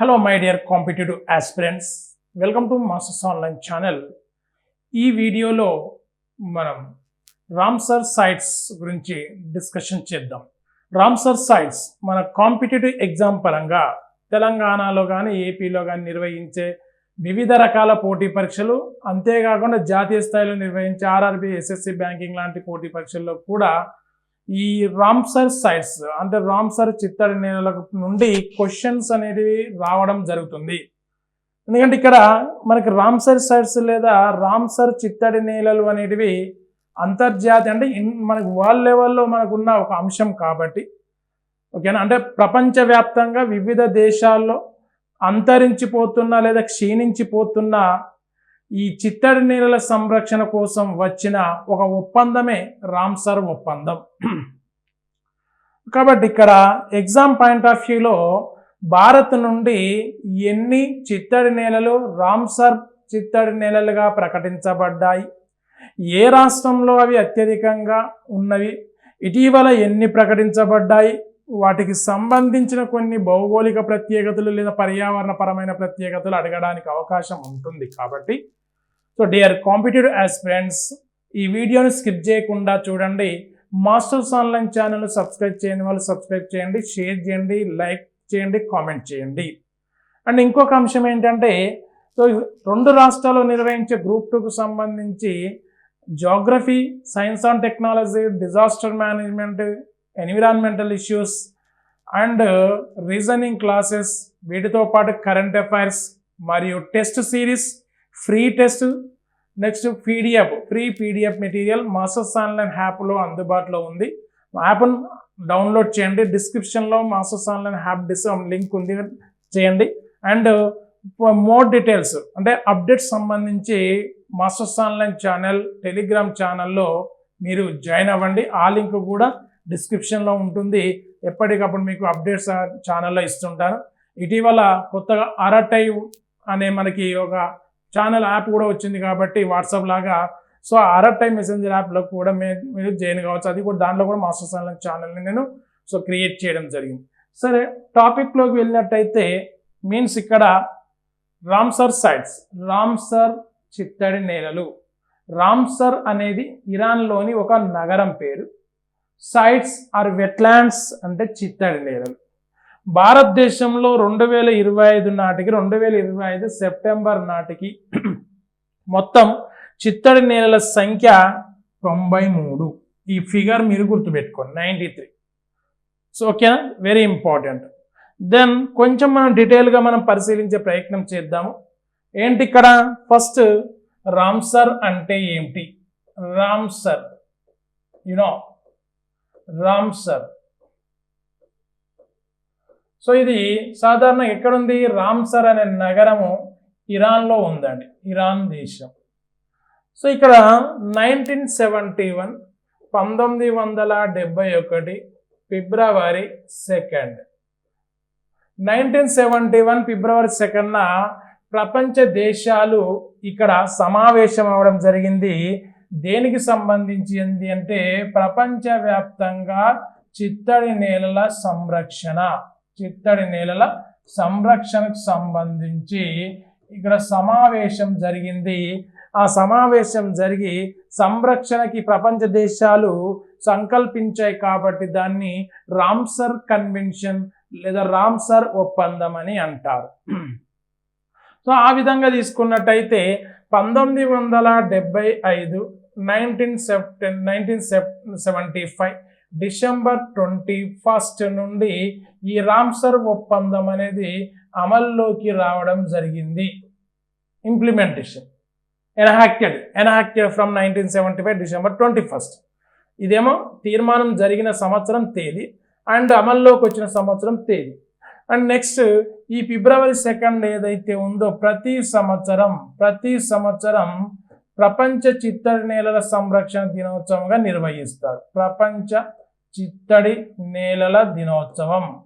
Hello my dear competitive aspirants welcome to masters online channel ఈ వీడియోలో మనం Ramsar sites గురించి డిస్కషన్ చేద్దాం. రామ్సర్ సైట్స్ మన కాంపిటేటివ్ ఎగ్జామ్ పరంగా తెలంగాణలో కానీ ఏపీలో కానీ నిర్వహించే వివిధ రకాల పోటీ పరీక్షలు అంతేకాకుండా జాతీయ స్థాయిలో నిర్వహించే ఆర్ఆర్బి ఎస్ఎస్సి బ్యాంకింగ్ లాంటి పోటీ పరీక్షల్లో కూడా ఈ రామ్సర్ సైట్స్ అంటే రామ్సర్ చిత్తడి నేలల నుండి క్వశ్చన్స్ అనేది రావడం జరుగుతుంది. ఎందుకంటే ఇక్కడ మనకి రామ్సర్ సైట్స్ లేదా రామ్సర్ చిత్తడి నేలలు అనేటివి అంతర్జాతీయ అంటే ఇన్ మనకి వరల్డ్ లెవెల్లో మనకున్న ఒక అంశం కాబట్టి ఓకేనా? అంటే ప్రపంచవ్యాప్తంగా వివిధ దేశాల్లో అంతరించిపోతున్న లేదా క్షీణించిపోతున్న ఈ చిత్తడి నేలల సంరక్షణ కోసం వచ్చిన ఒక ఒప్పందమే రామ్సర్ ఒప్పందం. కాబట్టి ఇక్కడ ఎగ్జామ్ పాయింట్ ఆఫ్ వ్యూలో భారత్ నుండి ఎన్ని చిత్తడి నేలలు రామ్సర్ చిత్తడి నేలలుగా ప్రకటించబడ్డాయి? ఏ రాష్ట్రంలో అవి అత్యధికంగా ఉన్నవి? ఇటీవల ఎన్ని ప్రకటించబడ్డాయి? వాటికి సంబంధించిన కొన్ని భౌగోళిక ప్రత్యేకతలు లేదా పర్యావరణపరమైన ప్రత్యేకతలు అడగడానికి అవకాశం ఉంటుంది కాబట్టి సో డియర్ కాంపిటేటివ్ ఆస్పిరెంట్స్ ఈ వీడియోని స్కిప్ చేయకుండా చూడండి. మాస్టర్స్ ఆన్లైన్ ఛానల్ సబ్స్క్రైబ్ చేయని వాళ్ళు సబ్స్క్రైబ్ చేయండి షేర్ చేయండి లైక్ చేయండి కామెంట్ చేయండి. అండ్ ఇంకొక అంశం ఏంటంటే సో రెండు రాష్ట్రాలు నిర్వహించే గ్రూప్ టూకు సంబంధించి geography science and technology disaster management environmental issues and reasoning classes వీటితో పాటు కరెంట్ అఫైర్స్ మరియు test series free test next PDF free PDF material masters online యాప్లో అందుబాటులో ఉంది. యాప్ను డౌన్లోడ్ చేయండి. డిస్క్రిప్షన్లో masters online app this link ఉంది. చేయండి. అండ్ మోర్ డీటెయిల్స్ అంటే అప్డేట్స్ సంబంధించి మాస్టర్స్ ఆన్లైన్ ఛానల్ టెలిగ్రామ్ ఛానల్లో మీరు జాయిన్ అవ్వండి. ఆ లింక్ కూడా డిస్క్రిప్షన్లో ఉంటుంది. ఎప్పటికప్పుడు మీకు అప్డేట్స్ ఛానల్లో ఇస్తుంటాను. ఇటీవల కొత్తగా అరటైవ్ అనే మనకి ఒక ఛానల్ యాప్ కూడా వచ్చింది కాబట్టి వాట్సాప్ లాగా. సో అరటైవ్ మెసెంజర్ యాప్లో కూడా మీరు జాయిన్ కావచ్చు. అది కూడా దాంట్లో కూడా మాస్టర్స్ ఆన్లైన్ ఛానల్ని నేను సో క్రియేట్ చేయడం జరిగింది. సరే టాపిక్లోకి వెళ్ళినట్టయితే మీన్స్ ఇక్కడ రామ్సర్ సైట్స్. రామ్సర్ చిత్తడి నేలలు. రామ్సర్ అనేది ఇరాన్లోని ఒక నగరం పేరు. సైట్స్ ఆర్ వెట్లాండ్స్ అంటే చిత్తడి నేలలు. భారతదేశంలో రెండు వేల ఇరవై ఐదు నాటికి రెండు వేల ఇరవై ఐదు సెప్టెంబర్ నాటికి మొత్తం చిత్తడి నేలల సంఖ్య తొంభై మూడు. ఈ ఫిగర్ మీరు గుర్తుపెట్టుకోండి నైంటీ త్రీ. సో ఓకేనా వెరీ ఇంపార్టెంట్ దెన్ కొంచెం మనం డీటెయిల్గా మనం పరిశీలించే ప్రయత్నం చేద్దాము. ఏంటి ఇక్కడ? ఫస్ట్ రామ్సర్ అంటే ఏమిటి? రామ్సర్ యునో రామ్సర్ సో ఇది సాధారణ ఎక్కడుంది? రామ్సర్ అనే నగరము ఇరాన్లో ఉందండి. ఇరాన్ దేశం. సో ఇక్కడ నైన్టీన్ సెవెంటీ వన్ పంతొమ్మిది వందల డెబ్బై ఒకటి February second. Nineteen seventy one February సెకండ్న ప్రపంచ దేశాలు ఇక్కడ సమావేశం అవడం జరిగింది. దేనికి సంబంధించి ఏంటి అంటే ప్రపంచవ్యాప్తంగా చిత్తడి నేలల సంరక్షణ. చిత్తడి నేలల సంరక్షణకు సంబంధించి ఇక్కడ సమావేశం జరిగింది. ఆ సమావేశం జరిగి సంరక్షణకి ప్రపంచ దేశాలు సంకల్పించాయి కాబట్టి దాన్ని రామ్సర్ కన్వెన్షన్ లేదా రామ్సర్ ఒప్పందం అని అంటారు. సో ఆ విధంగా తీసుకున్నట్టయితే పంతొమ్మిది వందల డెబ్బై ఐదు nineteen September nineteen సెప్ seventy five December twenty first నుండి ఈ రామ్సర్ ఒప్పందం అనేది అమల్లోకి రావడం జరిగింది. Implementation enacted enacted from nineteen seventy five December twenty first ఇదేమో తీర్మానం జరిగిన సంవత్సరం తేదీ అండ్ అమల్లోకి వచ్చిన సంవత్సరం తేదీ. అండ్ నెక్స్ట్ ఈ ఫిబ్రవరి సెకండ్ ఏదైతే ఉందో ప్రతి సంవత్సరం ప్రతి సంవత్సరం ప్రపంచ చిత్తడి నేలల సంరక్షణ దినోత్సవంగా నిర్వహిస్తారు. ప్రపంచ చిత్తడి నేలల దినోత్సవం.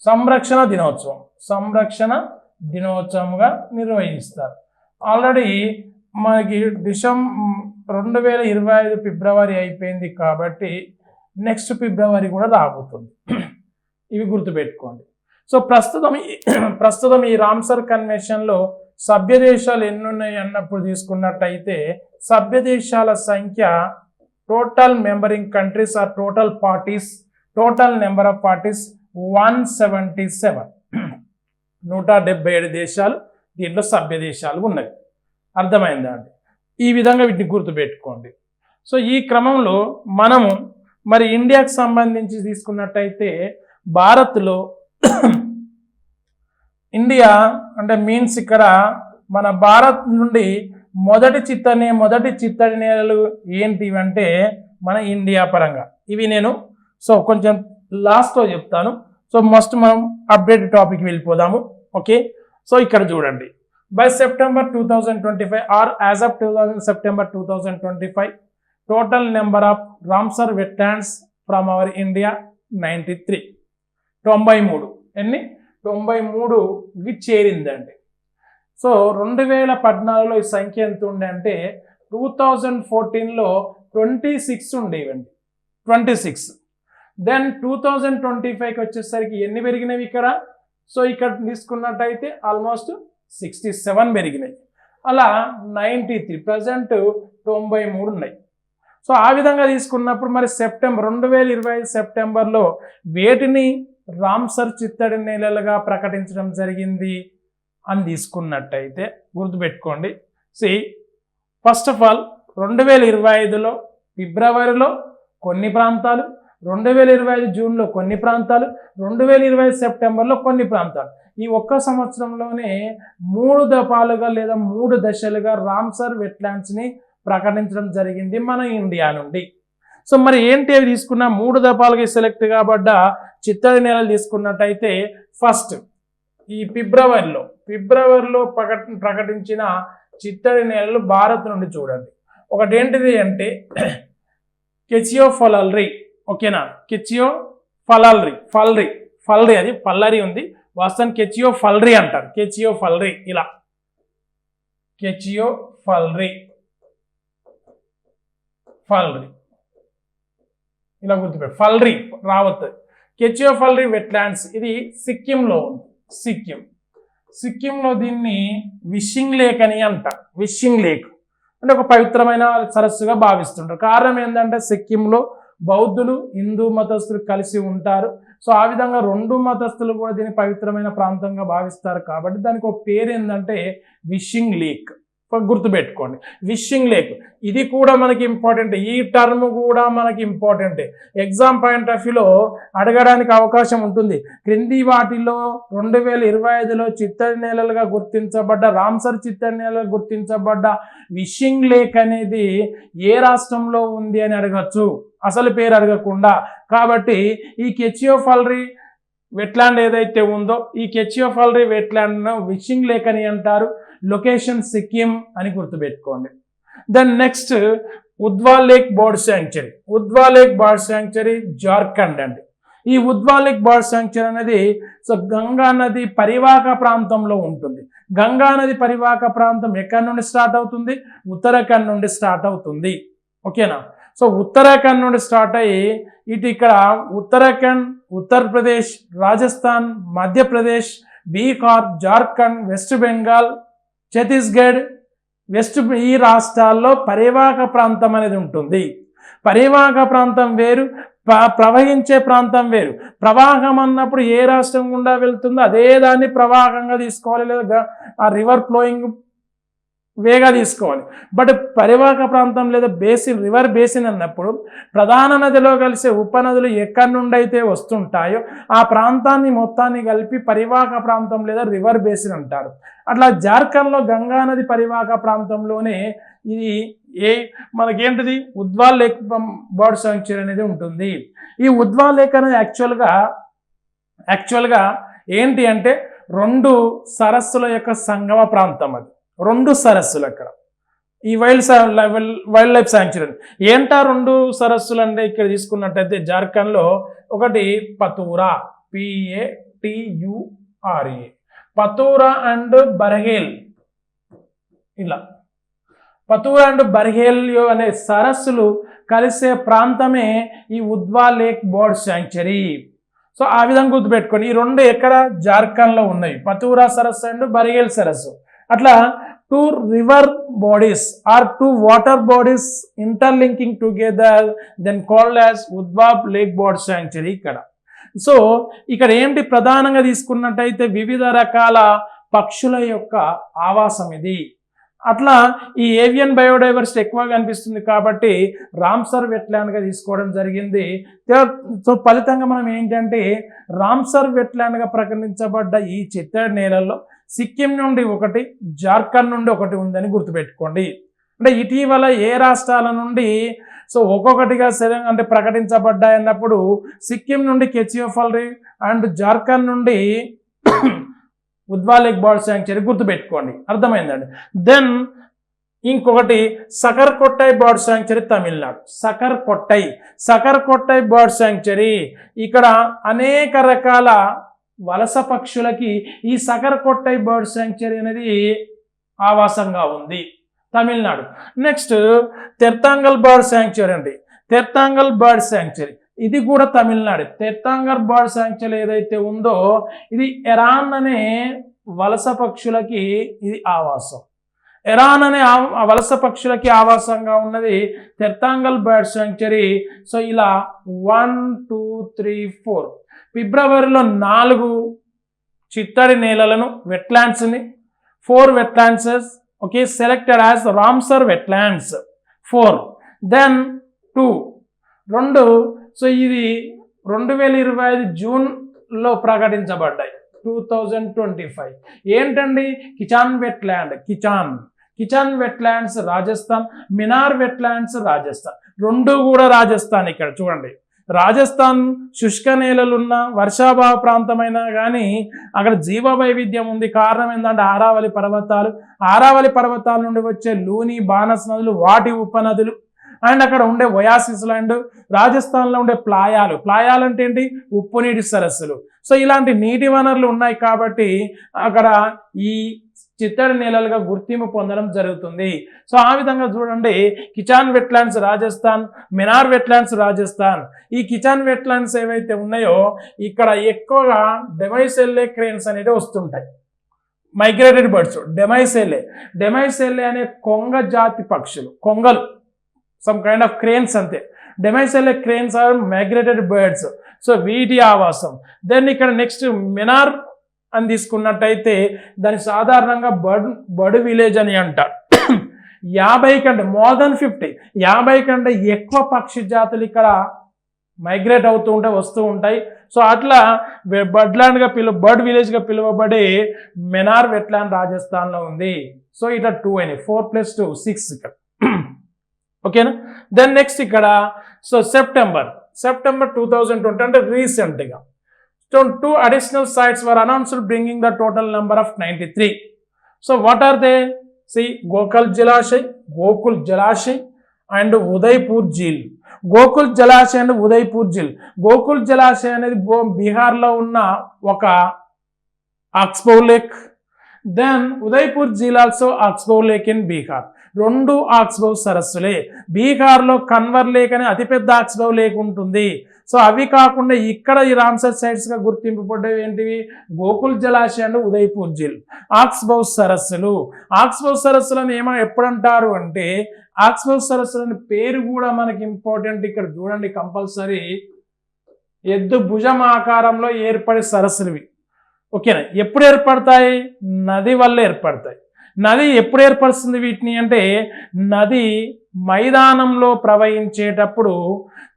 సంరక్షణ దినోత్సవం. సంరక్షణ దినోత్సవంగా నిర్వహిస్తారు. ఆల్రెడీ మనకి డిసెం రెండు వేల ఇరవై ఐదు ఫిబ్రవరి అయిపోయింది కాబట్టి నెక్స్ట్ ఫిబ్రవరి కూడా రాబోతుంది. ఇవి గుర్తుపెట్టుకోండి. సో ప్రస్తుతం ఈ- ప్రస్తుతం ఈ రామ్సర్ కన్వెన్షన్లో సభ్య దేశాలు ఎన్ని అన్నప్పుడు తీసుకున్నట్టయితే సభ్య దేశాల సంఖ్య total membering countries or total parties total number of parties one seventy seven నూట డెబ్బై ఏడు దేశాలు దీంట్లో సభ్య దేశాలు ఉన్నవి. అర్థమైందా అండి? ఈ విధంగా వీటిని గుర్తుపెట్టుకోండి. సో ఈ క్రమంలో మనము మరి ఇండియాకి సంబంధించి తీసుకున్నట్టయితే భారత్లో ఇండియా అంటే మీన్స్ ఇక్కడ మన భారత్ నుండి మొదటి చిత్తనే మొదటి చిత్తడి నేలలు ఏంటివి అంటే మన ఇండియా పరంగా. ఇవి నేను సో కొంచెం లాస్ట్లో చెప్తాను. సో మస్ట్ మనం అప్డేట్ టాపిక్ వెళ్ళిపోదాము. ఓకే సో ఇక్కడ చూడండి. By September two thousand twenty five or as of two thousand September two thousand twenty five total number of Ramsar wetlands from our India ninety three తొంభై మూడు. ఎన్ని? తొంభై మూడుకి చేరిందండి. So రెండు వేల పద్నాలుగులో ఈ సంఖ్య ఎంత ఉండే అంటే టూ థౌజండ్ ఫోర్టీన్లో ట్వంటీ సిక్స్ ఉండేవండి twenty six. Then two thousand twenty ఫైవ్కి వచ్చేసరికి ఎన్ని పెరిగినవి ఇక్కడ? సో ఇక్కడ తీసుకున్నట్టయితే ఆల్మోస్ట్ సిక్స్టీ సెవెన్ పెరిగినాయి. అలా నైంటీ త్రీ ప్రజెంట్ తొంభై మూడు ఉన్నాయి. సో ఆ విధంగా తీసుకున్నప్పుడు మరి సెప్టెంబర్ రెండు వేల ఇరవై ఐదు సెప్టెంబర్లో వేటిని రామ్సర్ చిత్తడి నేలలుగా ప్రకటించడం జరిగింది? అని తీసుకున్నట్టయితే గుర్తుపెట్టుకోండి. సి ఫస్ట్ ఆఫ్ ఆల్ రెండు వేల ఇరవై ఐదులో ఫిబ్రవరిలో కొన్ని ప్రాంతాలు రెండు వేల ఇరవై ఐదు జూన్లో కొన్ని ప్రాంతాలు రెండు వేల ఇరవై ఐదు సెప్టెంబర్లో కొన్ని ప్రాంతాలు. ఈ ఒక్క సంవత్సరంలోనే మూడు దఫాలుగా లేదా మూడు దశలుగా రామ్సర్ వెట్లాండ్స్ని ప్రకటించడం జరిగింది మన ఇండియా నుండి. సో మరి ఏంటి అవి తీసుకున్న? మూడు దఫాలుగా సెలెక్ట్ కాబడ్డ చిత్తడి నెలలు తీసుకున్నట్టయితే ఫస్ట్ ఈ ఫిబ్రవరిలో ఫిబ్రవరిలో ప్రకట ప్రకటించిన చిత్తడి నెలలు భారత్ నుండి చూడండి. ఒకటి ఏంటిది అంటే కెచియో ఫలల్రీ ఓకేనా? కెచియో ఫలల్రీ ఫల్రీ ఫల్రీ అది పల్లరి ఉంది. వాస్తవానికి కెచియో ఫల్రీ అంటారు. కెచియో ఫల్రీ ఇలా. కెచియో ఫల్రీ. ఫల్రీ ఇలా గుర్తుపెట్టు ఫల్రీ రావత్. కెచియో ఫల్రీ వెట్లాండ్స్ ఇది సిక్కింలో ఉంది. సిక్కిం. సిక్కింలో దీన్ని విషింగ్ లేక్ అని అంటారు విషింగ్ లేక్. అంటే ఒక పవిత్రమైన సరస్సుగా భావిస్తుంటారు. కారణం ఏంటంటే సిక్కింలో బౌద్ధులు హిందూ మతస్థులు కలిసి ఉంటారు. సో ఆ విధంగా రెండు మతస్థులు కూడా దీన్ని పవిత్రమైన ప్రాంతంగా భావిస్తారు. కాబట్టి దానికి ఒక పేరు ఏంటంటే విషింగ్ లేక్. గుర్తుపెట్టుకోండి. విషింగ్ లేక్ ఇది కూడా మనకి ఇంపార్టెంట్ ఈ టర్మ్ కూడా మనకి ఇంపార్టెంట్ ఎగ్జామ్ పాయింట్ ఆఫ్ వ్యూలో అడగడానికి అవకాశం ఉంటుంది. క్రింది వాటిలో రెండు వేల ఇరవై ఐదులో చిత్తడి నేలలుగా గుర్తించబడ్డ రామ్సర్ చిత్తడి నేలలు గుర్తించబడ్డ విషింగ్ లేక్ అనేది ఏ రాష్ట్రంలో ఉంది అని అడగచ్చు. అసలు పేరు అడగకుండా. కాబట్టి ఈ కెచియోఫల్రీ వెట్లాండ్ ఏదైతే ఉందో ఈ కెచియోఫల్రీ వెట్లాండ్ను విషింగ్ లేక్ అని అంటారు. లొకేషన్ సిక్కిం అని గుర్తుపెట్టుకోండి. Then next Udhwa lake bird sanctuary. Udhwa lake bird sanctuary Jharkhand అండి. ఈ ఉద్వాలిక్ బర్డ్ శాంక్చరీ అనేది సో గంగా నది పరివాహక ప్రాంతంలో ఉంటుంది. గంగా నది పరివాహక ప్రాంతం ఎక్కడి నుండి స్టార్ట్ అవుతుంది? ఉత్తరాఖండ్ నుండి స్టార్ట్ అవుతుంది. ఓకేనా? సో ఉత్తరాఖండ్ నుండి స్టార్ట్ అయ్యి ఇటు ఇక్కడ ఉత్తరాఖండ్ ఉత్తరప్రదేశ్ రాజస్థాన్ మధ్యప్రదేశ్ బీహార్ జార్ఖండ్ వెస్ట్ బెంగాల్ ఛత్తీస్గఢ్ వెస్ట్ ఈ రాష్ట్రాల్లో పరివాహక ప్రాంతం అనేది ఉంటుంది. పరివాహక ప్రాంతం వేరు ప్రవహించే ప్రాంతం వేరు. ప్రవాహం అన్నప్పుడు ఏ రాష్ట్రం గుండా వెళ్తుందో అదే దాన్ని ప్రవాహంగా తీసుకోవాలి. లేదా ఆ రివర్ ఫ్లోయింగ్ వేగా తీసుకోవాలి. బట్ పరివాహక ప్రాంతం లేదా బేసిన్ రివర్ బేసిన్ అన్నప్పుడు ప్రధాన నదిలో కలిసే ఉపనదులు ఎక్కడి నుండి అయితే వస్తుంటాయో ఆ ప్రాంతాన్ని మొత్తాన్ని కలిపి పరివాహక ప్రాంతం లేదా రివర్ బేసిన్ అంటారు. అట్లా జార్ఖండ్లో గంగా నది పరివాహక ప్రాంతంలోనే ఇది ఏ మనకేంటిది? ఉద్వాల్ లేక్ బర్డ్ సాంక్చురీ అనేది ఉంటుంది. ఈ ఉద్వాల్ లేక్ అనేది యాక్చువల్గా యాక్చువల్గా ఏంటి అంటే రెండు సరస్సుల యొక్క సంగమ ప్రాంతం అది. రెండు సరస్సులు అక్కడ. ఈ వైల్డ్ వైల్డ్ లైఫ్ శాంక్చురీ ఏంటా రెండు సరస్సులు అంటే ఇక్కడ తీసుకున్నట్టయితే జార్ఖండ్లో ఒకటి పతూరా పిఏ టియుఆర్ఏ పతూరా అండ్ బర్హేల్. ఇలా. పతూరా అండ్ బర్హేల్ అనే సరస్సులు కలిసే ప్రాంతమే ఈ Udhwa lake bird sanctuary so ఆ విధంగా గుర్తుపెట్టుకోండి ఈ రెండు ఎక్కడ జార్ఖండ్లో ఉన్నాయి? పతూరా సరస్సు అండ్ బరిగేల్ సరస్సు. అట్లా two river bodies or two water bodies interlinking together then called as Udhwa lake bird sanctuary ఇక్కడ. సో ఇక్కడ ఏంటి ప్రధానంగా తీసుకున్నట్టయితే వివిధ రకాల పక్షుల యొక్క ఆవాసం ఇది. అట్లా ఈ ఏవియన్ బయోడైవర్సిటీ ఎక్కువగా కనిపిస్తుంది కాబట్టి రామ్సర్ వెట్లాండ్గా తీసుకోవడం జరిగింది. సో ఫలితంగా మనం ఏంటంటే రామ్సర్ వెట్లాండ్గా ప్రకటించబడ్డ ఈ చిత్తడి నేలల్లో సిక్కిం నుండి ఒకటి జార్ఖండ్ నుండి ఒకటి ఉందని గుర్తుపెట్టుకోండి. అంటే ఇటీవల ఏ రాష్ట్రాల నుండి సో ఒక్కొక్కటిగా సరే అంటే ప్రకటించబడ్డాయన్నప్పుడు సిక్కిం నుండి కెచియోఫల్రీ అండ్ జార్ఖండ్ నుండి ఉద్వాలిక్ బాల్ శాంక్చరీ గుర్తుపెట్టుకోండి. అర్థమైందండి? దెన్ ఇంకొకటి Sakkarakottai bird sanctuary Tamil Nadu. Sakkarakottai. Sakkarakottai bird sanctuary. ఇక్కడ అనేక రకాల వలస పక్షులకి ఈ సకరకొట్టై బర్డ్ శాంక్చరీ అనేది ఆవాసంగా ఉంది. Tamil Nadu. Next Therthangal bird sanctuary అండి. తెర్తాంగల్ బర్డ్ శాంక్చురీ ఇది కూడా తమిళనాడు. తెర్తాంగల్ బర్డ్ శాంక్చురీ ఏదైతే ఉందో ఇది ఎరాన్ అనే వలస పక్షులకి ఇది ఆవాసం. ఎరాన్ అనే వలస పక్షులకి ఆవాసంగా ఉన్నది తెర్తాంగల్ బర్డ్ శాంక్చురీ సో ఇలా వన్ టూ త్రీ ఫోర్ ఫిబ్రవరిలో నాలుగు చిత్తడి నేలలను వెట్లాండ్స్ని four వెట్లాండ్సెస్ okay selected as Ramsar wetlands four. Then two రెండు. సో ఇది రెండు వేల ఇరవై ఐదు జూన్లో ప్రకటించబడ్డాయి టూ థౌజండ్ ట్వంటీ ఫైవ్. ఏంటండి? Khichan wetland Khichan. Khichan wetlands Rajasthan Menar wetlands Rajasthan. రెండు కూడా రాజస్థాన్ ఇక్కడ చూడండి. రాజస్థాన్ శుష్క నేలలున్న వర్షాభావ ప్రాంతమైనా కానీ అక్కడ జీవ వైవిధ్యం ఉంది. కారణం ఏంటంటే ఆరావళి పర్వతాలు. ఆరావళి పర్వతాల నుండి వచ్చే లూని బానస్ నదులు వాటి ఉపనదులు. అండ్ అక్కడ ఉండే ఒయాసిస్ ల్యాండ్ రాజస్థాన్లో ఉండే ప్లాయాలు. ప్లాయాలు అంటే ఏంటి? ఉప్పు నీటి సరస్సులు. సో ఇలాంటి నీటి వనరులు ఉన్నాయి కాబట్టి అక్కడ ఈ చిత్తడి నేలలుగా గుర్తింపు పొందడం జరుగుతుంది. సో ఆ విధంగా చూడండి కిచాన్ వెట్లాండ్స్ రాజస్థాన్ మినార్ వెట్లాండ్స్ రాజస్థాన్. ఈ కిచాన్ వెట్లాండ్స్ ఏవైతే ఉన్నాయో ఇక్కడ ఎక్కువగా డెమైసెల్లే క్రేన్స్ అనేవి వస్తుంటాయి. Migrated birds డెమైసెల్లే. డెమైసెల్లే అనే కొంగ జాతి పక్షులు కొంగలు సమ్ కైండ్ ఆఫ్ క్రేన్స్ అంతే. Demoiselle cranes are migrated birds. So వీటి ఆవాసం. దెన్ ఇక్కడ నెక్స్ట్ మినార్ అని తీసుకున్నట్టయితే దాని సాధారణంగా బర్డ్ బర్డ్ విలేజ్ అని అంటారు. యాభై కంటే మోర్ దెన్ ఫిఫ్టీ యాభై కంటే ఎక్కువ పక్షి జాతులు ఇక్కడ మైగ్రేట్ అవుతూ ఉంటాయి వస్తూ ఉంటాయి. సో అట్లా బర్డ్ ల్యాండ్గా పిలువ బర్డ్ విలేజ్గా పిలువబడే మెనార్ వెట్లాండ్ రాజస్థాన్లో ఉంది. సో ఇట్లా టూ అయినాయి ఫోర్ ప్లస్ టూ సిక్స్ ఇక్కడ. ఓకేనా? దెన్ నెక్స్ట్ ఇక్కడ so September September two thousand twenty అంటే రీసెంట్గా so two additional sites were announced bringing the total number of ninety three so what are they see Gokul Jalashay Gokul Jalashay and Udaipur Jheel Gokul Jalashay and Udaipur Jheel Gokul Jalashay అనేది బీహార్లో ఉన్న ఒక oxbow lake then Udaipur Jheel also oxbow lake in Bihar రెండు oxbow సరస్సులే బీహార్లో Kanwar lake అనే అతిపెద్ద oxbow lake ఉంటుంది. So అవి కాకుండా ఇక్కడ ఈ రామ్సర్ సైట్స్గా గుర్తింపబడ్డవి ఏంటివి? గోకుల్ జలాశయాలు అండ్ జిల్ ఆక్స్బౌ సరస్సులు. ఆక్స్బౌ సరస్సులను ఏమో ఎప్పుడంటారు అంటే ఆక్స్బౌ సరస్సులని పేరు కూడా మనకి ఇంపార్టెంట్ ఇక్కడ చూడండి కంపల్సరీ. ఎద్దు భుజం ఆకారంలో ఏర్పడే సరస్సులువి. ఓకేనా? ఎప్పుడు ఏర్పడతాయి? నది వల్ల ఏర్పడతాయి. నది ఎప్పుడు ఏర్పరుస్తుంది వీటిని అంటే నది మైదానంలో ప్రవహించేటప్పుడు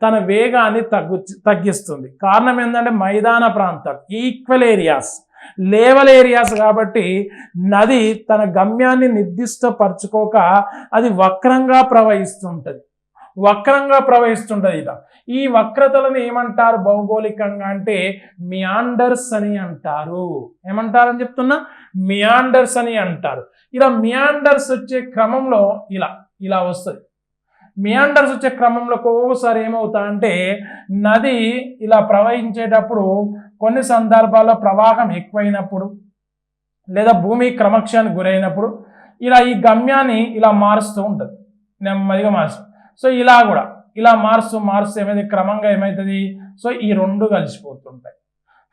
తన వేగాన్ని తగ్గు తగ్గిస్తుంది. కారణం ఏంటంటే మైదాన ప్రాంతం ఈక్వల్ ఏరియాస్ లేవల్ ఏరియాస్ కాబట్టి నది తన గమ్యాన్ని నిర్దిష్టపరచుకోక అది వక్రంగా ప్రవహిస్తుంటుంది. వక్రంగా ప్రవహిస్తుంటుంది ఇట. ఈ వక్రతలను ఏమంటారు భౌగోళికంగా అంటే మియాండర్స్ అని అంటారు. ఏమంటారని చెప్తున్నా? మియాండర్స్ అని అంటారు. ఇలా మియాండర్స్ వచ్చే క్రమంలో ఇలా ఇలా వస్తుంది. మియాండర్స్ వచ్చే క్రమంలో ఒక్కొక్కసారి ఏమవుతాయంటే నది ఇలా ప్రవహించేటప్పుడు కొన్ని సందర్భాల్లో ప్రవాహం ఎక్కువైనప్పుడు లేదా భూమి క్రమక్షానికి గురైనప్పుడు ఇలా ఈ గమ్యాన్ని ఇలా మారుస్తూ ఉంటుంది. నెమ్మదిగా మారుస్తుంది సో ఇలా కూడా ఇలా మారుస్తూ మారుస్తూ ఏమైతే క్రమంగా ఏమవుతుంది సో ఈ రెండు కలిసిపోతుంటాయి.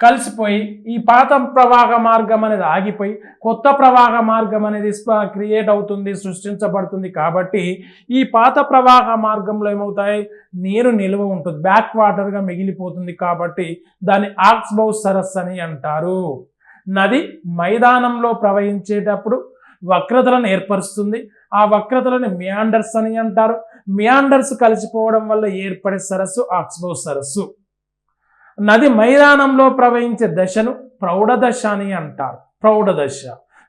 కలిసిపోయి ఈ పాత ప్రవాహ మార్గం అనేది ఆగిపోయి కొత్త ప్రవాహ మార్గం అనేది క్రియేట్ అవుతుంది సృష్టించబడుతుంది కాబట్టి ఈ పాత ప్రవాహ మార్గంలో ఏమవుతాయి? నీరు నిల్వ ఉంటుంది బ్యాక్ వాటర్గా మిగిలిపోతుంది కాబట్టి దాన్ని ఆక్స్బౌ సరస్సు అని అంటారు. నది మైదానంలో ప్రవహించేటప్పుడు వక్రతలను ఏర్పరుస్తుంది. ఆ వక్రతలను మియాండర్స్ అని అంటారు. మియాండర్స్ కలిసిపోవడం వల్ల ఏర్పడే సరస్సు ఆక్స్బౌ సరస్సు నది మైదానంలో ప్రవహించే దశను ప్రౌఢదశ అని అంటారు. ప్రౌఢదశ.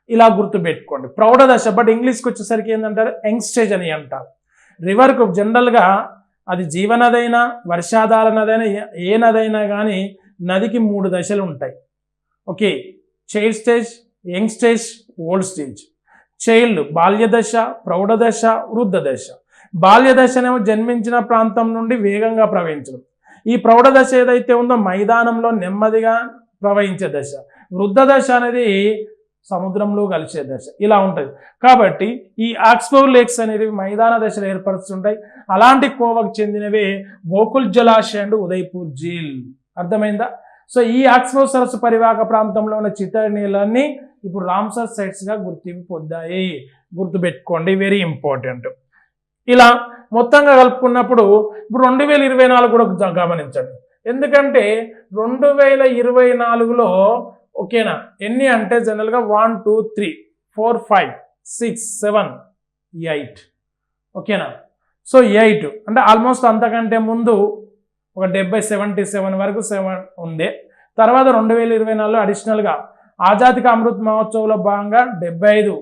ఇలా గుర్తుపెట్టుకోండి. ప్రౌఢదశ బట్ ఇంగ్లీష్కి వచ్చేసరికి ఏంటంటారు యంగ్ స్టేజ్ అని అంటారు. రివర్కు జనరల్గా అది జీవనదైనా వర్షాధార నదైనా ఏ- ఏ నదైనా కానీ నదికి మూడు దశలు ఉంటాయి. Okay child stage young stage old stage. Child బాల్యదశ ప్రౌఢదశ వృద్ధ దశ బాల్యదశనేమో జన్మించిన ప్రాంతం నుండి వేగంగా ప్రవహించడం. ఈ ప్రౌఢ దశ ఏదైతే ఉందో మైదానంలో నెమ్మదిగా ప్రవహించే దశ. వృద్ధ దశ అనేది సముద్రంలో కలిసే దశ. ఇలా ఉంటుంది. కాబట్టి ఈ ఆక్స్ఫోర్ లేక్స్ అనేవి మైదాన దశలు ఏర్పరుస్తుంటాయి. అలాంటి కోవకు చెందినవే గోకుల్ జలాశయ అండ్ ఉదయపూర్ జీల్ అర్థమైందా? సో ఈ ఆక్స్ఫోర్ సరస్సు పరివాహక ప్రాంతంలో ఉన్న చిత్తడి నీళ్ళన్నీ ఇప్పుడు రామ్సర్ సైట్స్గా గుర్తింపు పొందాయి. గుర్తుపెట్టుకోండి. వెరీ ఇంపార్టెంట్ ఇలా మొత్తంగా కలుపుకున్నప్పుడు ఇప్పుడు రెండు వేల ఇరవై నాలుగు కూడా గమనించండి. ఎందుకంటే రెండు వేల ఇరవై నాలుగులో ఓకేనా ఎన్ని అంటే జనరల్గా one two three four five six seven eight. ఓకేనా? సో ఎయిట్ అంటే ఆల్మోస్ట్ అంతకంటే ముందు ఒక డెబ్బై సెవెంటీ సెవెన్ వరకు సెవెన్ ఉండే. తర్వాత రెండు వేల ఇరవై నాలుగులో అడిషనల్గా ఆజాదిక అమృత్ మహోత్సవ్లో భాగంగా డెబ్బై ఐదు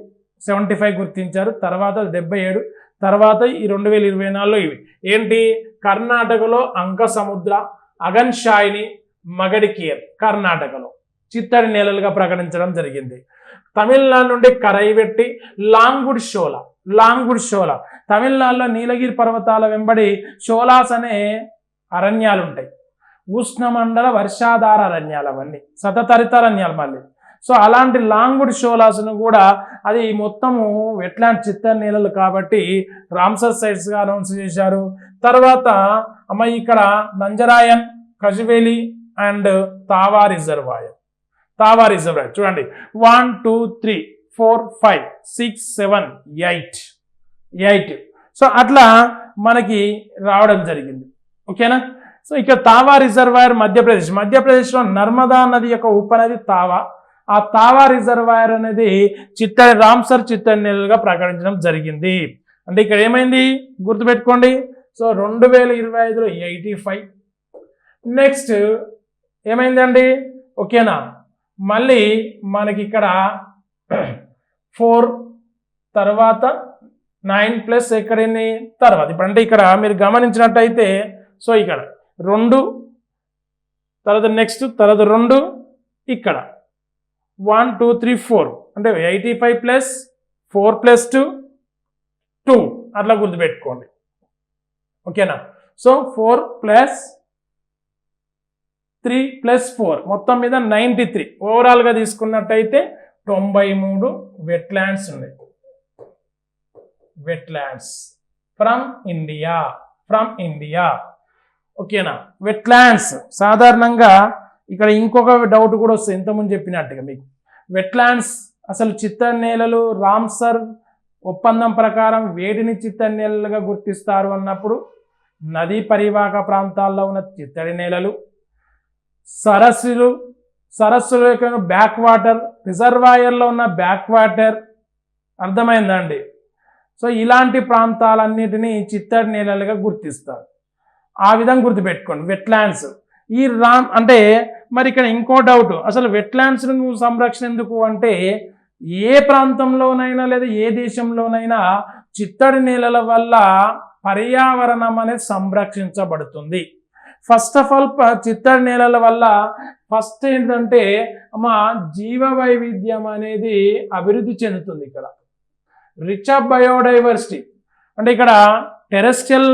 సెవెంటీ ఫైవ్ గుర్తించారు. తర్వాత డెబ్బై ఏడు తర్వాత ఈ రెండు వేల ఇరవై నాలుగులో ఇవి. ఏంటి? కర్ణాటకలో అంక సముద్ర అగన్ షాయిని మగడికేర్ కర్ణాటకలో. చిత్తడి నేలలుగా ప్రకటించడం జరిగింది. తమిళనాడు నుండి కరైవెట్టి లాంగుడ్ షోలా లాంగుడ్ షోలా. తమిళనాడులో నీలగిరి పర్వతాల వెంబడి షోలాస్ అనే అరణ్యాలు ఉంటాయి ఉష్ణమండల వర్షాధార అరణ్యాలు అవన్నీ. సతతరిత అరణ్యాలు మళ్ళీ. సో అలాంటి లాంగుడ్ షోలాస్ను కూడా అది మొత్తము వెట్లాంటి చిత్త నీళ్ళలు కాబట్టి రామ్సర్ సైట్స్గా అనౌన్స్ చేశారు. తర్వాత అమ్మ ఇక్కడ Nanjarayan Kazhuveli and Tawa reservoir. Tawa reservoir చూడండి. One two three four five six seven eight eight so అట్లా మనకి రావడం జరిగింది. ఓకేనా సో ఇక తావా రిజర్వాయర్ మధ్యప్రదేశ్. మధ్యప్రదేశ్లో నర్మదా నది యొక్క ఉపనది తావా. ఆ తావా రిజర్వాయర్ అనేది చిత్తడి రామ్సర్ చిత్తడి నీళ్ళుగా ప్రకటించడం జరిగింది. అంటే ఇక్కడ ఏమైంది? గుర్తుపెట్టుకోండి. సో రెండు వేల ఇరవై ఐదులో ఎయిటీ ఫైవ్. నెక్స్ట్ ఏమైందండి ఓకేనా? మళ్ళీ మనకి ఇక్కడ ఫోర్ తర్వాత నైన్ ప్లస్ ఎక్కడ తర్వాత. ఇప్పుడు అంటే ఇక్కడ మీరు గమనించినట్టయితే సో ఇక్కడ రెండు తర్వాత నెక్స్ట్ తర్వాత రెండు ఇక్కడ. One two three four. అంటే eighty five plus four plus two two. అట్లా గుర్తుపెట్టుకోండి. ఓకేనా? So four plus three plus four. మొత్తం మీద నైంటీ త్రీ. ఓవరాల్గా తీసుకున్నట్టయితే తొంభై మూడు వెట్లాండ్స్ ఉన్నాయి. Wetlands. From India. From India. ఓకేనా? వెట్లాండ్స్. సాధారణంగా ఇక్కడ ఇంకొక డౌట్ కూడా వస్తుంది. ఇంతకుముందు చెప్పినట్టుగా మీకు. వెట్లాండ్స్ అసలు చిత్తడి నేలలు రామ్సర్ ఒప్పందం ప్రకారం వేటిని చిత్తడి నేలలుగా గుర్తిస్తారు అన్నప్పుడు నదీ పరివాహక ప్రాంతాల్లో ఉన్న చిత్తడి నేలలు సరస్సులు సరస్సుల యొక్క బ్యాక్ వాటర్ రిజర్వాయర్లో ఉన్న బ్యాక్ వాటర్ అర్థమైందండి? సో ఇలాంటి ప్రాంతాలన్నిటినీ చిత్తడి నేలలుగా గుర్తిస్తారు. ఆ విధంగా గుర్తుపెట్టుకోండి. వెట్లాండ్స్ ఈ రా అంటే మరి ఇక్కడ ఇంకో డౌట్ అసలు వెట్లాండ్స్ సంరక్షణ ఎందుకు అంటే ఏ ప్రాంతంలోనైనా లేదా ఏ దేశంలోనైనా చిత్తడి నేలల వల్ల పర్యావరణం అనేది సంరక్షించబడుతుంది. ఫస్ట్ ఆఫ్ ఆల్ చిత్తడి నేలల వల్ల ఫస్ట్ ఏంటంటే మా జీవ వైవిధ్యం అనేది అభివృద్ధి చెందుతుంది ఇక్కడ. రిచ్ ఆఫ్ బయోడైవర్సిటీ అంటే ఇక్కడ టెరెస్ట్రియల్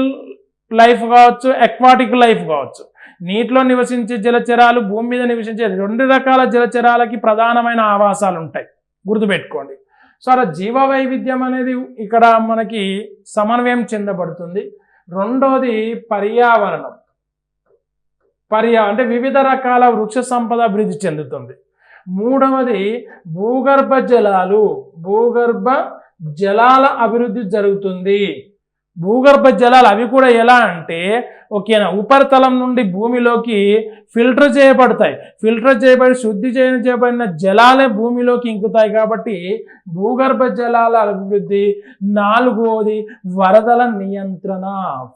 లైఫ్ కావచ్చు ఎక్వాటిక్ లైఫ్ కావచ్చు. నీటిలో నివసించే జలచరాలు భూమి మీద నివసించే రెండు రకాల జలచరాలకి ప్రధానమైన ఆవాసాలు ఉంటాయి గుర్తుపెట్టుకోండి. సో అలా జీవ వైవిధ్యం అనేది ఇక్కడ మనకి సమన్వయం చెందబడుతుంది. రెండోది పర్యావరణం. పర్యా అంటే వివిధ రకాల వృక్ష సంపద అభివృద్ధి చెందుతుంది. మూడవది భూగర్భ జలాలు. భూగర్భ జలాల అభివృద్ధి జరుగుతుంది. భూగర్భ జలాలు అవి కూడా ఎలా అంటే ఓకేనా ఉపరితలం నుండి భూమిలోకి ఫిల్టర్ చేయబడతాయి. ఫిల్టర్ చేయబడి శుద్ధి చేయని చేయబడిన జలాలే భూమిలోకి ఇంకుతాయి కాబట్టి భూగర్భ జలాల అభివృద్ధి. నాలుగవది వరదల నియంత్రణ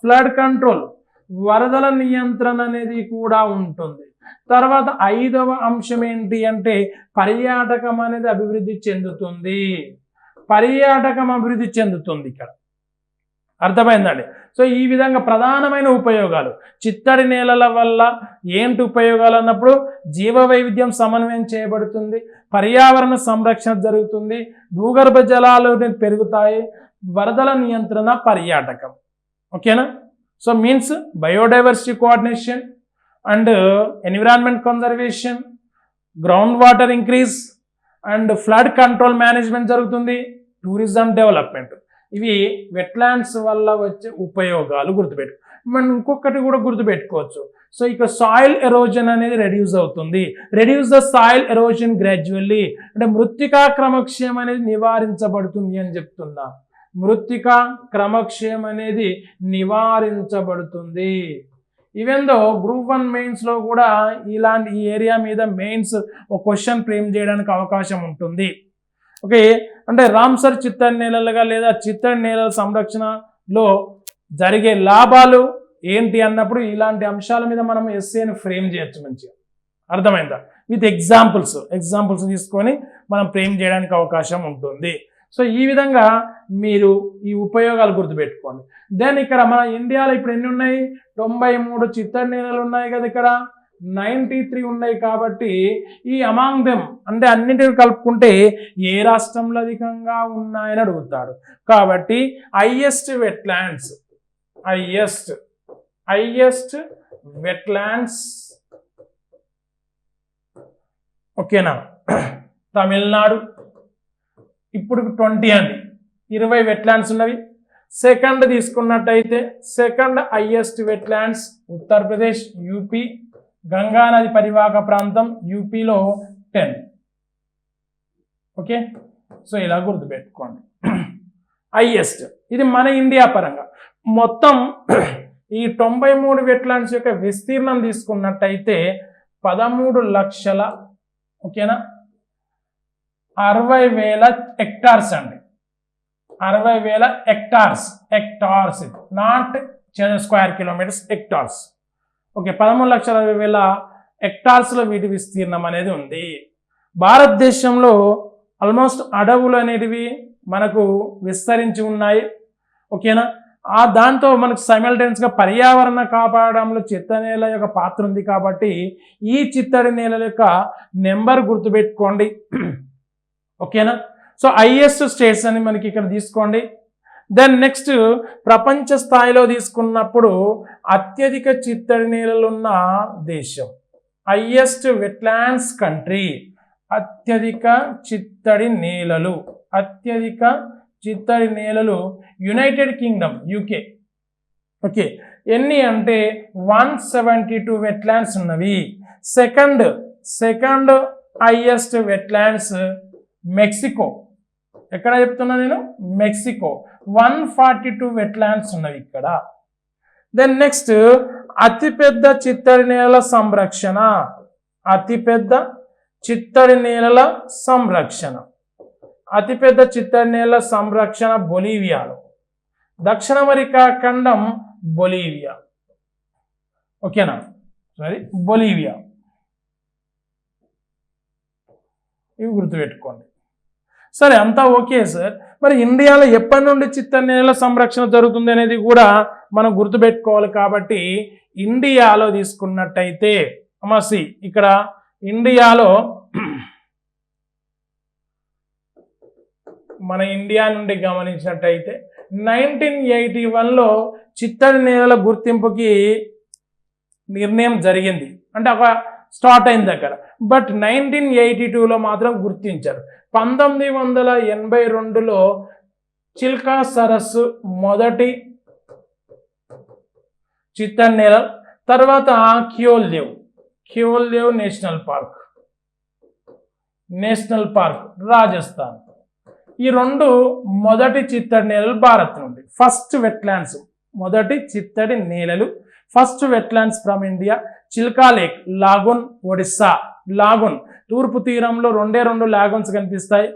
ఫ్లడ్ కంట్రోల్. వరదల నియంత్రణ అనేది కూడా ఉంటుంది. తర్వాత ఐదవ అంశం ఏంటి అంటే పర్యాటకం అనేది అభివృద్ధి చెందుతుంది. పర్యాటకం అభివృద్ధి చెందుతుంది ఇక్కడ. అర్థమైందండి. సో ఈ విధంగా ప్రధానమైన ఉపయోగాలు. చిత్తడి నేలల వల్ల ఏంటి ఉపయోగాలు అన్నప్పుడు జీవ వైవిధ్యం సమన్వయం చేయబడుతుంది పర్యావరణ సంరక్షణ జరుగుతుంది భూగర్భ జలాలు పెరుగుతాయి వరదల నియంత్రణ పర్యాటకం. ఓకేనా? So means biodiversity coordination and environment conservation ground water increase and flood control management జరుగుతుంది టూరిజం డెవలప్మెంట్ ఇవి వెట్లాండ్స్ వల్ల వచ్చే ఉపయోగాలు గుర్తుపెట్టు మనం ఇంకొకటి కూడా గుర్తుపెట్టుకోవచ్చు. సో ఇక సాయిల్ ఎరోజన్ అనేది రెడ్యూస్ అవుతుంది. Reduce the soil erosion gradually అంటే మృత్తికా క్రమక్షయం అనేది నివారించబడుతుంది అని చెప్తున్నా. మృత్తికా క్రమక్షయం అనేది నివారించబడుతుంది. ఈవెన్ దో గ్రూప్ వన్ మెయిన్స్లో కూడా ఇలాంటి ఈ ఏరియా మీద మెయిన్స్ ఒక క్వశ్చన్ ఫ్రేమ్ చేయడానికి అవకాశం ఉంటుంది. ఓకే అంటే రామ్సర్ చిత్తడి నేలలుగా లేదా చిత్తడి నేలల సంరక్షణలో జరిగే లాభాలు ఏంటి అన్నప్పుడు ఇలాంటి అంశాల మీద మనం ఎస్ఏని ఫ్రేమ్ చేయొచ్చు మంచిగా. అర్థమైందా? విత్ ఎగ్జాంపుల్స్ ఎగ్జాంపుల్స్ తీసుకొని మనం ఫ్రేమ్ చేయడానికి అవకాశం ఉంటుంది. సో ఈ విధంగా మీరు ఈ ఉపయోగాలు గుర్తుపెట్టుకోండి. దెన్ ఇక్కడ మన ఇండియాలో ఇప్పుడు ఎన్ని ఉన్నాయి? తొంభై మూడు చిత్తడి నేలలు ఉన్నాయి కదా ఇక్కడ. నైంటీ త్రీ ఉన్నాయి కాబట్టి ఈ అమాంగ్ దెమ్ అంటే అన్నింటిని కలుపుకుంటే ఏ రాష్ట్రంలో అధికంగా ఉన్నాయని అడుగుతాడు. కాబట్టి highest wetlands highest highest wetlands ఓకేనా? తమిళనాడు. ఇప్పుడు ట్వంటీ అండి. ఇరవై వెట్లాండ్స్ ఉన్నవి. సెకండ్ తీసుకున్నట్టయితే second highest wetlands Uttar Pradesh UP గంగానది పరివాహక ప్రాంతం యూపీలో టెన్. ఓకే? సో ఇలా గుర్తుపెట్టుకోండి. హైయెస్ట్. ఇది మన ఇండియా పరంగా. మొత్తం ఈ తొంభై మూడు వెట్లాండ్స్ యొక్క విస్తీర్ణం తీసుకున్నట్టయితే పదమూడు లక్షల ఓకేనా? అరవై వేల హెక్టార్స్ అండి. అరవై వేల hectares. Hectares. Not square kilometers hectares. Okay పదమూడు లక్షల అరవై వేల హెక్టార్స్లో వీటి విస్తీర్ణం అనేది ఉంది. భారతదేశంలో ఆల్మోస్ట్ అడవులు అనేటివి మనకు విస్తరించి ఉన్నాయి. ఓకేనా? ఆ దాంతో మనకు సైమల్టైన్స్గా పర్యావరణ కాపాడడంలో చిత్త నేల యొక్క పాత్ర ఉంది కాబట్టి ఈ చిత్తడి నేలల యొక్క నెంబర్ గుర్తుపెట్టుకోండి. ఓకేనా? సో ఐఎస్ స్టేట్స్ అని మనకి ఇక్కడ తీసుకోండి. దెన్ నెక్స్ట్ ప్రపంచ స్థాయిలో తీసుకున్నప్పుడు అత్యధిక చిత్తడి నేలలున్న దేశం. హయ్యెస్ట్ వెట్లాండ్స్ కంట్రీ అత్యధిక చిత్తడి నేలలు. అత్యధిక చిత్తడి నేలలు యునైటెడ్ కింగ్డమ్ యూకే ఓకే ఎన్ని అంటే వన్ సెవెంటీ టూ వెట్లాండ్స్ ఉన్నవి. Second second highest wetlands Mexico ఎక్కడ చెప్తున్నా నేను? Mexico one forty two wetlands ఉన్నవి ఇక్కడ. దెన్ నెక్స్ట్ అతిపెద్ద చిత్తడి నేల సంరక్షణ. అతిపెద్ద చిత్తడి నేలల సంరక్షణ. అతిపెద్ద చిత్తడి నేల సంరక్షణ బొలీవియాలో. దక్షిణ అమెరికా ఖండం బొలీవియా. ఓకేనా? సరే బొలీవియా. ఇవి గుర్తుపెట్టుకోండి. సరే అంతా ఓకే సార్. మరి ఇండియాలో ఎప్పటి నుండి చిత్తడి నేల సంరక్షణ జరుగుతుంది అనేది కూడా మనం గుర్తుపెట్టుకోవాలి కాబట్టి ఇండియాలో తీసుకున్నట్టయితే అమాసి ఇక్కడ ఇండియాలో మన ఇండియా నుండి గమనించినట్టయితే నైన్టీన్ ఎయిటీ వన్లో చిత్తడి నేలల గుర్తింపుకి నిర్ణయం జరిగింది. అంటే ఒక స్టార్ట్ అయింది అక్కడ. బట్ నైన్టీన్ ఎయిటీ టూలో మాత్రం గుర్తించారు. పంతొమ్మిది వందల ఎనభై రెండులో చిల్కా సరస్సు మొదటి చిత్తడి నేల తర్వాత Keoladeo Keoladeo national park national park Rajasthan. ఈ రెండు మొదటి చిత్తడి నేలలు భారత్ నుండి. ఫస్ట్ వెట్లాండ్స్ మొదటి చిత్తడి నేలలు. First wetlands from India Chilika lake lagoon Odisha. Lagoon తూర్పు తీరంలో రెండే రెండు లాగున్స్ కనిపిస్తాయి.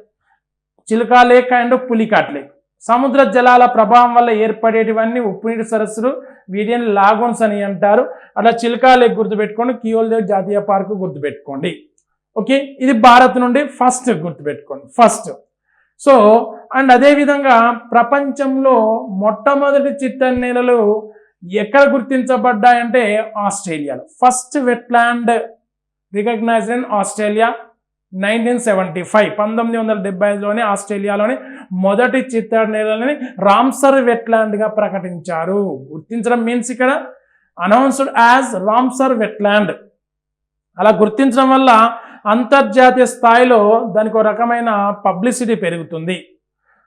Chilika lake and Pulicat lake. సముద్ర జలాల ప్రభావం వల్ల ఏర్పడేటివన్నీ ఉప్పునీటి సరస్సులు వీటిని లాగోన్స్ అని అంటారు. అలా చిల్కా గుర్తుపెట్టుకోండి కియోల్దేవ్ జాతీయ పార్కు గుర్తుపెట్టుకోండి. ఓకే? ఇది భారత్ నుండి ఫస్ట్ గుర్తుపెట్టుకోండి ఫస్ట్. సో అండ్ అదేవిధంగా ప్రపంచంలో మొట్టమొదటి చిత్తడి నేలలు ఎక్కడ గుర్తించబడ్డాయంటే ఆస్ట్రేలియాలో. First wetland recognised in Australia. Nineteen seventy five పంతొమ్మిది వందల డెబ్బై ఐదులోనే ఆస్ట్రేలియాలోని మొదటి చిత్తడి నేలని రామ్సర్ వెట్లాండ్గా ప్రకటించారు. గుర్తించడం మీన్స్ ఇక్కడ అనౌన్స్డ్ యాజ్ రామ్సర్ వెట్లాండ్. అలా గుర్తించడం వల్ల అంతర్జాతీయ స్థాయిలో దానికి ఒక రకమైన పబ్లిసిటీ పెరుగుతుంది.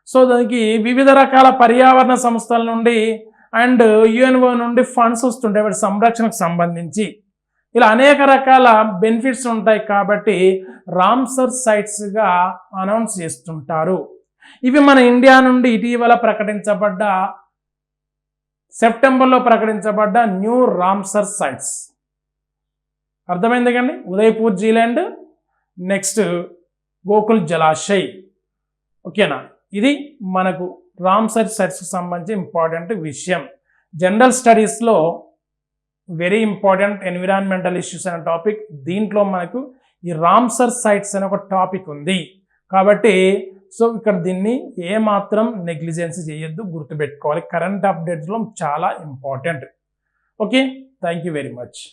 సో దానికి వివిధ రకాల పర్యావరణ సంస్థల నుండి అండ్ యుఎన్ఓ నుండి ఫండ్స్ వస్తుంటాయి వాటి సంరక్షణకు సంబంధించి. ఇలా అనేక రకాల బెనిఫిట్స్ ఉంటాయి కాబట్టి రామ్సర్ సైట్స్గా అనౌన్స్ చేస్తుంటారు. ఇవి మన ఇండియా నుండి ఇటీవల ప్రకటించబడ్డ సెప్టెంబర్లో ప్రకటించబడ్డ న్యూ రామ్సర్ సైట్స్. అర్థమైంది కండి ఉదయపూర్ జీలాండ్ నెక్స్ట్ గోకుల్ జలాశయ్. ఓకేనా? ఇది మనకు రామ్సర్ సైట్స్కి సంబంధించి ఇంపార్టెంట్ విషయం. జనరల్ స్టడీస్లో వెరీ ఇంపార్టెంట్ ఎన్విరాన్మెంటల్ ఇష్యూస్ అనే టాపిక్ దీంట్లో మనకు ఈ రామ్సర్ సైట్స్ అనే ఒక టాపిక్ ఉంది. కాబట్టి సో ఇక్కడ దీన్ని ఏమాత్రం నెగ్లిజెన్సీ చేయొద్దు గుర్తుపెట్టుకోవాలి. కరెంట్ అప్డేట్స్లో చాలా important. Okay? Thank you very much.